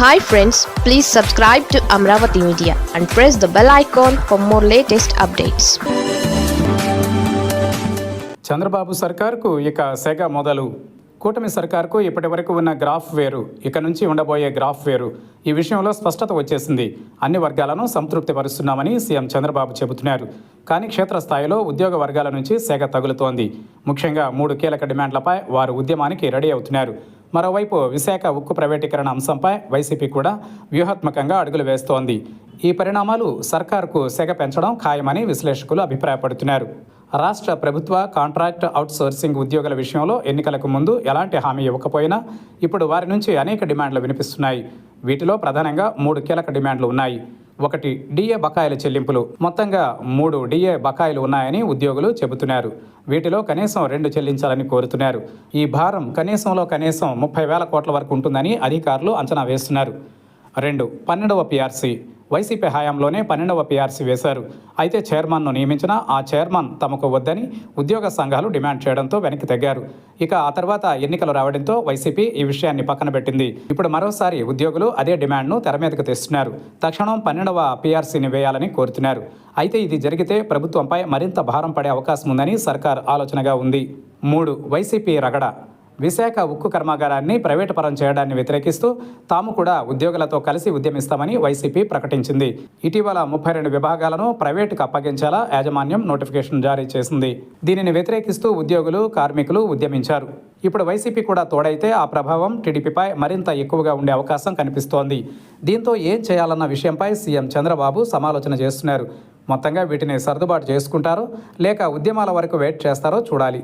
Hi friends please subscribe to Amaravati media and press the bell icon for more latest updates Chandrababu సర్కార్కు ఇక సెగ మొదలు. కూటమి సర్కార్కు ఇప్పటి వరకు ఉన్న గ్రాఫ్ వేరు. ఇక నుంచి ఉండబోయే గ్రాఫ్ వేరు. ఈ విషయంలో స్పష్టత వచ్చేసింది. అన్ని వర్గాలను సంతృప్తి పరుస్తున్నామని సీఎం చంద్రబాబు చెబుతున్నారు. కానీ క్షేత్రస్థాయిలో ఉద్యోగ వర్గాల నుంచి సెగ తగులుతోంది. ముఖ్యంగా మూడు కీలక డిమాండ్లపై వారు ఉద్యమానికి రెడీ అవుతున్నారు. మరోవైపు విశాఖ ఉక్కు ప్రైవేటీకరణ అంశంపై వైసీపీ కూడా వ్యూహాత్మకంగా అడుగులు వేస్తోంది. ఈ పరిణామాలు సర్కారుకు సెగ పెంచడం ఖాయమని విశ్లేషకులు అభిప్రాయపడుతున్నారు. రాష్ట్ర ప్రభుత్వ కాంట్రాక్ట్ అవుట్సోర్సింగ్ ఉద్యోగుల విషయంలో ఎన్నికలకు ముందు ఎలాంటి హామీ ఇవ్వకపోయినా ఇప్పుడు వారి నుంచి అనేక డిమాండ్లు వినిపిస్తున్నాయి. వీటిలో ప్రధానంగా మూడు కీలక డిమాండ్లు ఉన్నాయి. ఒకటి డిఏ బకాయిల చెల్లింపులు. మొత్తంగా మూడు డిఏ బకాయిలు ఉన్నాయని ఉద్యోగులు చెబుతున్నారు. వీటిలో కనీసం రెండు చెల్లించాలని కోరుతున్నారు. ఈ భారం కనీసంలో కనీసం ముప్పై వేల కోట్ల వరకు ఉంటుందని అధికారులు అంచనా వేస్తున్నారు. రెండు పన్నెండవ పిఆర్సీ వైసీపీ హయాంలోనే పన్నెండవ పీఆర్సీ వేశారు. అయితే చైర్మన్ను నియమించిన ఆ చైర్మన్ తమకు వద్దని ఉద్యోగ సంఘాలు డిమాండ్ చేయడంతో వెనక్కి తగ్గారు. ఇక ఆ తర్వాత ఎన్నికలు రావడంతో వైసీపీ ఈ విషయాన్ని పక్కన పెట్టింది. ఇప్పుడు మరోసారి ఉద్యోగులు అదే డిమాండ్ను తెర మీదకు తెస్తున్నారు. తక్షణం పన్నెండవ పిఆర్సీని వేయాలని కోరుతున్నారు. అయితే ఇది జరిగితే ప్రభుత్వంపై మరింత భారం పడే అవకాశం ఉందని సర్కార్ ఆలోచనగా ఉంది. మూడు వైసీపీ రగడ. విశాఖ ఉక్కు కర్మాగారాన్ని ప్రైవేటు పరం చేయడాన్ని వ్యతిరేకిస్తూ తాము కూడా ఉద్యోగులతో కలిసి ఉద్యమిస్తామని వైసీపీ ప్రకటించింది. ఇటీవల ముప్పై రెండు విభాగాలను ప్రైవేటుకు అప్పగించేలా యాజమాన్యం నోటిఫికేషన్ జారీ చేసింది. దీనిని వ్యతిరేకిస్తూ ఉద్యోగులు కార్మికులు ఉద్యమించారు. ఇప్పుడు వైసీపీ కూడా తోడైతే ఆ ప్రభావం టీడీపీపై మరింత ఎక్కువగా ఉండే అవకాశం కనిపిస్తోంది. దీంతో ఏం చేయాలన్న విషయంపై సీఎం చంద్రబాబు సమాలోచన చేస్తున్నారు. మొత్తంగా వీటిని సర్దుబాటు చేసుకుంటారో లేక ఉద్యమాల వరకు వెయిట్ చేస్తారో చూడాలి.